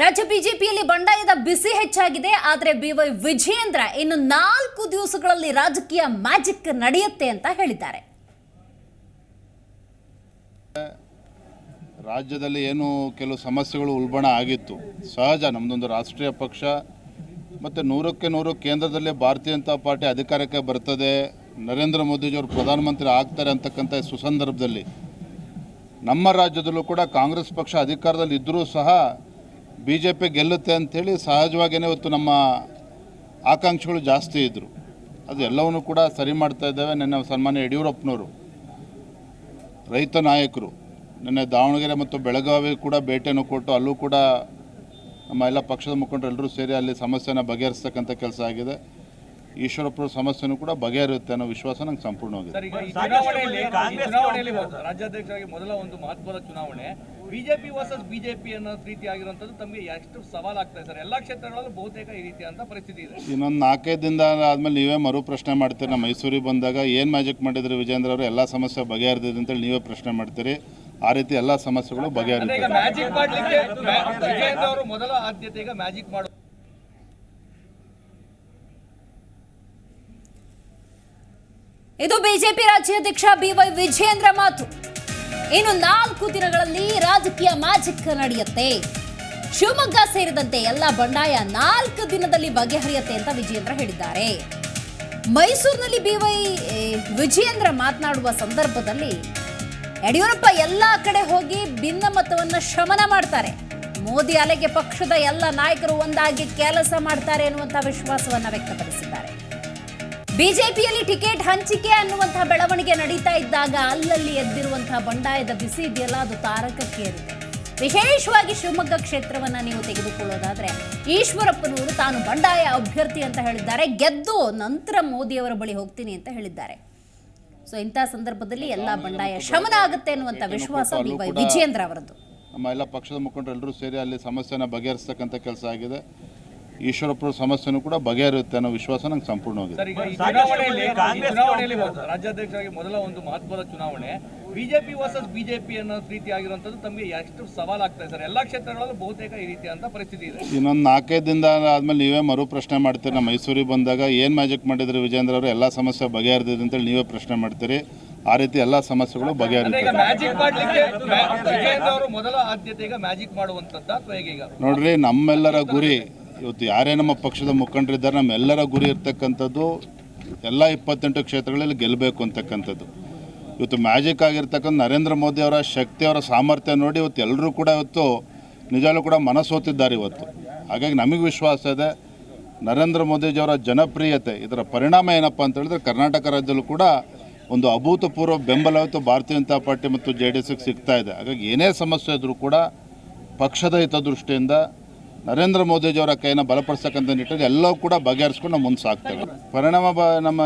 ರಾಜ್ಯ ಬಿಜೆಪಿಯಲ್ಲಿ ಬಂಡಾಯದ ಬಿಸಿ ಹೆಚ್ಚಾಗಿದೆ, ಆದರೆ ಬಿವೈ ವಿಜಯೇಂದ್ರ ಇನ್ನು ನಾಲ್ಕು ದಿವಸಗಳಲ್ಲಿ ರಾಜಕೀಯ ಮ್ಯಾಜಿಕ್ ನಡೆಯುತ್ತೆ ಅಂತ ಹೇಳಿದ್ದಾರೆ. ರಾಜ್ಯದಲ್ಲಿ ಏನು ಕೆಲವು ಸಮಸ್ಯೆಗಳು ಉಲ್ಬಣ ಆಗಿತ್ತು. ಸಹಜ ನಮ್ಮದೊಂದು ರಾಷ್ಟ್ರೀಯ ಪಕ್ಷ. ಮತ್ತು ನೂರಕ್ಕೆ ನೂರು ಕೇಂದ್ರದಲ್ಲೇ ಭಾರತೀಯ ಜನತಾ ಪಾರ್ಟಿ ಅಧಿಕಾರಕ್ಕೆ ಬರ್ತದೆ. ನರೇಂದ್ರ ಮೋದಿಜಿಯವರು ಪ್ರಧಾನಮಂತ್ರಿ ಆಗ್ತಾರೆ ಅಂತಕ್ಕಂಥ ಸುಸಂದರ್ಭದಲ್ಲಿ ನಮ್ಮ ರಾಜ್ಯದಲ್ಲೂ ಕೂಡ ಕಾಂಗ್ರೆಸ್ ಪಕ್ಷ ಅಧಿಕಾರದಲ್ಲಿ ಇದ್ದರೂ ಸಹ ಬಿ ಜೆ ಪಿ ಗೆಲ್ಲುತ್ತೆ ಅಂಥೇಳಿ ಸಹಜವಾಗಿಯೇ ಇವತ್ತು ನಮ್ಮ ಆಕಾಂಕ್ಷೆಗಳು ಜಾಸ್ತಿ ಇದ್ದರು ಅದು ಎಲ್ಲವನ್ನೂ ಕೂಡ ಸರಿ ಮಾಡ್ತಾ ಇದ್ದೇವೆ. ನನ್ನ ಸನ್ಮಾನ್ಯ ಯಡಿಯೂರಪ್ಪನವರು, ರೈತ ನಾಯಕರು, ನಿನ್ನೆ ದಾವಣಗೆರೆ ಮತ್ತು ಬೆಳಗಾವಿ ಕೂಡ ಭೇಟಿಯನ್ನು ಕೊಟ್ಟು ಅಲ್ಲೂ ಕೂಡ ನಮ್ಮ ಎಲ್ಲ ಪಕ್ಷದ ಮುಖಂಡರು ಎಲ್ಲರೂ ಸೇರಿ ಅಲ್ಲಿ ಸಮಸ್ಯೆನ ಬಗೆಹರಿಸ್ತಕ್ಕಂಥ ಕೆಲಸ ಆಗಿದೆ. ಈಶ್ವರಪ್ಪರ ಸಮಸ್ಯೆನೂ ಕೂಡ ಬಗೆಹರಿಯುತ್ತೆ ಅನ್ನೋ ವಿಶ್ವಾಸ ನಂಗೆ ಸಂಪೂರ್ಣವಾಗಿದೆ. ಸರ್ ಈಗ ಈ ಚುನಾವಣೆಯಲ್ಲಿ ರಾಜ್ಯಾಧ್ಯಕ್ಷರಾಗಿ ಮೊದಲ ಒಂದು ಮಹತ್ವದ ಚುನಾವಣೆ ಬಿಜೆಪಿ ವರ್ಸಸ್ ಬಿಜೆಪಿ ಅನ್ನೋ ರೀತಿ ಆಗಿರುವಂತದ್ದು ತಮಗೆ ಎಷ್ಟು ಸವಾಲಾಗ್ತಾ ಇದೆ ಸರ್? ಎಲ್ಲಾ ಕ್ಷೇತ್ರಗಳಲ್ಲೂ ಬಹುತೇಕ ಈ ರೀತಿಯಂತ ಪರಿಸ್ಥಿತಿ ಇದೆ. ಇನ್ನೊಂದು ನಾಲ್ಕೈದು ದಿನ ಆದಮೇಲೆ ನೀವೇ ಮರು ಪ್ರಶ್ನೆ ಮಾಡ್ತೀರಿ. ನಮ್ಮ ಮೈಸೂರಿಗೆ ಬಂದಾಗ ಏನು ಮ್ಯಾಜಿಕ್ ಮಾಡಿದ್ರಿ ವಿಜೇಂದ್ರ ಅವರು? ಎಲ್ಲ ಸಮಸ್ಯೆ ಬಗೆಹರಿದಿದೆ ಅಂತೇಳಿ ನೀವೇ ಪ್ರಶ್ನೆ ಮಾಡ್ತೀರಿ. ಆ ರೀತಿ ಎಲ್ಲ ಸಮಸ್ಯೆಗಳು ಅಂದ್ರೆ ಮ್ಯಾಜಿಕ್ ಮಾಡ್ಲಿಕ್ಕೆ ಮೊದಲ ಆದ್ಯತೆ ಈಗ ಮ್ಯಾಜಿಕ್ ಇದು ಬಿಜೆಪಿ ರಾಜ್ಯಾಧ್ಯಕ್ಷ ಬಿವೈ ವಿಜೇಂದ್ರ ಮಾತು. ಇನ್ನು ನಾಲ್ಕು ದಿನಗಳಲ್ಲಿ ರಾಜಕೀಯ ಮ್ಯಾಜಿಕ್ ನಡೆಯುತ್ತೆ. ಶಿವಮೊಗ್ಗ ಸೇರಿದಂತೆ ಎಲ್ಲ ಬಂಡಾಯ ನಾಲ್ಕು ದಿನದಲ್ಲಿ ಬಗೆಹರಿಯುತ್ತೆ ಅಂತ ವಿಜಯೇಂದ್ರ ಹೇಳಿದ್ದಾರೆ. ಮೈಸೂರಿನಲ್ಲಿ ಬಿ ವೈ ವಿಜಯೇಂದ್ರ ಮಾತನಾಡುವ ಸಂದರ್ಭದಲ್ಲಿ ಯಡಿಯೂರಪ್ಪ ಎಲ್ಲ ಕಡೆ ಹೋಗಿ ಭಿನ್ನಮತವನ್ನ ಶಮನ ಮಾಡ್ತಾರೆ. ಮೋದಿ ಅಲೆಗೆ ಪಕ್ಷದ ಎಲ್ಲ ನಾಯಕರು ಒಂದಾಗಿ ಕೆಲಸ ಮಾಡ್ತಾರೆ ಅನ್ನುವಂಥ ವಿಶ್ವಾಸವನ್ನ ವ್ಯಕ್ತಪಡಿಸಿದ್ದಾರೆ. ಬಿಜೆಪಿಯಲ್ಲಿ ಟಿಕೆಟ್ ಹಂಚಿಕೆ ಅನ್ನುವಂತಹ ಬೆಳವಣಿಗೆ ನಡೀತಾ ಇದ್ದಾಗ ಅಲ್ಲಲ್ಲಿ ಎದ್ದಿರುವಂತಹ ಬಂಡಾಯದ ಬಿಸಿ ಇದೆಯಲ್ಲ ಅದು ತಾರಕಕ್ಕೇರಿದೆ. ವಿಶೇಷವಾಗಿ ಶಿವಮೊಗ್ಗ ಕ್ಷೇತ್ರವನ್ನ ನೀವು ತೆಗೆದುಕೊಳ್ಳೋದಾದ್ರೆ ಈಶ್ವರಪ್ಪನವರು ತಾನು ಬಂಡಾಯ ಅಭ್ಯರ್ಥಿ ಅಂತ ಹೇಳಿದ್ದಾರೆ. ಗೆದ್ದು ನಂತರ ಮೋದಿಯವರ ಬಳಿ ಹೋಗ್ತೀನಿ ಅಂತ ಹೇಳಿದ್ದಾರೆ. ಸೊ ಇಂತಹ ಸಂದರ್ಭದಲ್ಲಿ ಎಲ್ಲ ಬಂಡಾಯ ಶಮನ ಆಗುತ್ತೆ ಅನ್ನುವಂಥ ವಿಶ್ವಾಸ ವಿಜಯೇಂದ್ರ ಅವರದ್ದು. ನಮ್ಮ ಎಲ್ಲ ಪಕ್ಷದ ಮುಖಂಡರು ಎಲ್ಲರೂ ಸೇರಿ ಅಲ್ಲಿ ಸಮಸ್ಯೆನ ಬಗೆಹರಿಸ್ತಕ್ಕಂಥ ಕೆಲಸ ಆಗಿದೆ. ಈಶ್ವರಪ್ಪರ ಸಮಸ್ಯೆನೂ ಕೂಡ ಬಗೆಹರಿಯುತ್ತೆ ಅನ್ನೋ ವಿಶ್ವಾಸ ನಂಗೆ ಸಂಪೂರ್ಣವಾಗಿದೆ ರಾಜ್ಯಾಧ್ಯಕ್ಷರಾಗಿ ಮೊದಲ ಒಂದು ಮಹತ್ವದ ಚುನಾವಣೆ. ಬಿಜೆಪಿ ವರ್ಸಸ್ ಬಿಜೆಪಿ ಅನ್ನೋ ರೀತಿ ಆಗಿರುವಂತದ್ದು ತಮಗೆ ಎಷ್ಟು ಸವಾಲಾಗ್ತಾ ಇದೆ ಸರ್? ಎಲ್ಲಾ ಕ್ಷೇತ್ರಗಳಲ್ಲೂ ಬಹುತೇಕ ಈ ರೀತಿಯಂತ ಪರಿಸ್ಥಿತಿ ಇದೆ. ಇನ್ನೊಂದು ನಾಲ್ಕೈದು ದಿನ ಆದಮೇಲೆ ನೀವೇ ಮರು ಪ್ರಶ್ನೆ ಮಾಡ್ತೀರಿ. ನಮ್ಮ ಮೈಸೂರಿಗೆ ಬಂದಾಗ ಏನು ಮ್ಯಾಜಿಕ್ ಮಾಡಿದ್ರಿ ವಿಜೇಂದ್ರ ಅವರು? ಎಲ್ಲ ಸಮಸ್ಯೆ ಬಗೆಹರಿದಿದೆ ಅಂತೇಳಿ ನೀವೇ ಪ್ರಶ್ನೆ ಮಾಡ್ತೀರಿ. ಆ ರೀತಿ ಎಲ್ಲ ಸಮಸ್ಯೆಗಳು ಬಗೆಹರಿಸ್ತಾರೆ ಮ್ಯಾಜಿಕ್ ಮಾಡ್ಲಿಕ್ಕೆ ಮ್ಯಾ- ಅವರು ಮೊದಲ ಆದ್ಯತೆ ಈಗ ಮ್ಯಾಜಿಕ್ ಮಾಡುವಂತದ್ದ ಅಥವಾ ಹೇಗೆ ನೋಡ್ರಿ ನಮ್ಮೆಲ್ಲರ ಗುರಿ ಇವತ್ತು ಯಾರೇ ನಮ್ಮ ಪಕ್ಷದ ಮುಖಂಡರಿದ್ದಾರೆ, ನಮ್ಮೆಲ್ಲರ ಗುರಿ ಇರ್ತಕ್ಕಂಥದ್ದು ಎಲ್ಲ ಇಪ್ಪತ್ತೆಂಟು ಕ್ಷೇತ್ರಗಳಲ್ಲಿ ಗೆಲ್ಲಬೇಕು ಅಂತಕ್ಕಂಥದ್ದು. ಇವತ್ತು ಮ್ಯಾಜಿಕ್ ಆಗಿರ್ತಕ್ಕಂಥ ನರೇಂದ್ರ ಮೋದಿ ಅವರ ಶಕ್ತಿ, ಅವರ ಸಾಮರ್ಥ್ಯ ನೋಡಿ ಇವತ್ತು ಎಲ್ಲರೂ ಕೂಡ ಇವತ್ತು ನಿಜಾಲೂ ಕೂಡ ಮನಸ್ಸೋತಿದ್ದಾರೆ ಇವತ್ತು. ಹಾಗಾಗಿ ನಮಗೆ ವಿಶ್ವಾಸ ಇದೆ. ನರೇಂದ್ರ ಮೋದಿಜಿಯವರ ಜನಪ್ರಿಯತೆ, ಇದರ ಪರಿಣಾಮ ಏನಪ್ಪ ಅಂತ ಹೇಳಿದ್ರೆ ಕರ್ನಾಟಕ ರಾಜ್ಯದಲ್ಲೂ ಕೂಡ ಒಂದು ಅಭೂತಪೂರ್ವ ಬೆಂಬಲ ಇವತ್ತು ಭಾರತೀಯ ಜನತಾ ಪಾರ್ಟಿ ಮತ್ತು ಜೆ ಡಿ ಎಸ್ಗೆ ಸಿಗ್ತಾ ಇದೆ. ಹಾಗಾಗಿ ಏನೇ ಸಮಸ್ಯೆ ಇದ್ದರೂ ಕೂಡ ಪಕ್ಷದ ಹಿತದೃಷ್ಟಿಯಿಂದ ನರೇಂದ್ರ ಮೋದಿಜಿಯವರ ಕೈನ ಬಲಪಡಿಸ್ತಕ್ಕಂಥ ನಿಟ್ಟಿನಲ್ಲಿ ಎಲ್ಲವೂ ಕೂಡ ಬಗೆಹರಿಸ್ಕೊಂಡು ನಾವು ಮುಂದೆ ಸಾಗ್ತೇವೆ ಪರಿಣಾಮ ಬ ನಮ್ಮ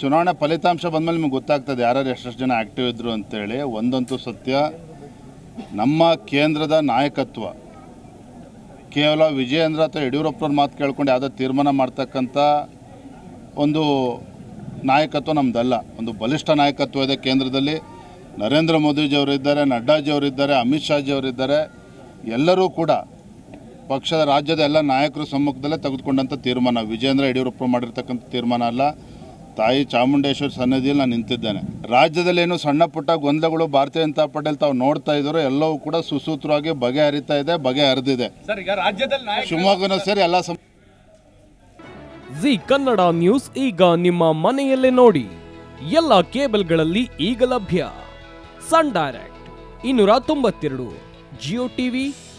ಚುನಾವಣೆ ಫಲಿತಾಂಶ ಬಂದಮೇಲೆ ನಿಮ್ಗೆ ಗೊತ್ತಾಗ್ತದೆ ಯಾರ್ಯಾರು ಎಷ್ಟೆಷ್ಟು ಜನ ಆ್ಯಕ್ಟಿವ್ ಇದ್ದರು ಅಂತೇಳಿ. ಒಂದಂತೂ ಸತ್ಯ, ನಮ್ಮ ಕೇಂದ್ರದ ನಾಯಕತ್ವ, ಕೇವಲ ವಿಜಯೇಂದ್ರ ಅಥವಾ ಯಡಿಯೂರಪ್ಪನವ್ರ ಮಾತು ಕೇಳ್ಕೊಂಡು ಯಾವುದೋ ತೀರ್ಮಾನ ಮಾಡ್ತಕ್ಕಂಥ ಒಂದು ನಾಯಕತ್ವ ನಮ್ಮದಲ್ಲ ಒಂದು ಬಲಿಷ್ಠ ನಾಯಕತ್ವ ಇದೆ ಕೇಂದ್ರದಲ್ಲಿ. ನರೇಂದ್ರ ಮೋದಿಜಿಯವರಿದ್ದಾರೆ ನಡ್ಡಾಜಿಯವರಿದ್ದಾರೆ ಅಮಿತ್ ಶಾಜಿಯವರಿದ್ದಾರೆ ಎಲ್ಲರೂ ಕೂಡ ಪಕ್ಷದ ರಾಜ್ಯದ ಎಲ್ಲ ನಾಯಕರ ಸಮ್ಮುಖದಲ್ಲೇ ತೆಗೆದುಕೊಂಡಂಥ ತೀರ್ಮಾನ. ವಿಜೇಂದ್ರ ಯಡಿಯೂರಪ್ಪ ಮಾಡಿರ್ತಕ್ಕಂಥ ತೀರ್ಮಾನ ಅಲ್ಲ. ತಾಯಿ ಚಾಮುಂಡೇಶ್ವರಿ ಸನ್ನಿಧಿಯಲ್ಲಿ ನಾನು ನಿಂತಿದ್ದೇನೆ. ರಾಜ್ಯದಲ್ಲಿ ಏನು ಸಣ್ಣ ಪುಟ್ಟ ಗೊಂದಲಗಳು ಭಾರತೀಯ ಜನತಾ ಪಾರ್ಟಿಯಲ್ಲಿ ತಾವು ನೋಡ್ತಾ ಇದ್ರು ಎಲ್ಲವೂ ಕೂಡ ಸುಸೂತ್ರವಾಗಿ ಬಗೆಹರಿತಾ ಇದೆ ಬಗೆಹರಿದಿದೆ ಸರ್ ಈಗ ರಾಜ್ಯದಲ್ಲಿ ನಾಯಕ ಶಿವಮೊಗ್ಗನೂ ಸೇರಿ ಎಲ್ಲ ಜಿ ಕನ್ನಡ ನ್ಯೂಸ್ ಈಗ ನಿಮ್ಮ ಮನೆಯಲ್ಲೇ ನೋಡಿ. ಎಲ್ಲ ಕೇಬಲ್ಗಳಲ್ಲಿ ಈಗ ಲಭ್ಯ. ಸನ್ ಡೈರೆಕ್ಟ್ ಇನ್ನೂರ ತೊಂಬತ್ತೆರಡು ಜಿಯೋ ಟಿವಿ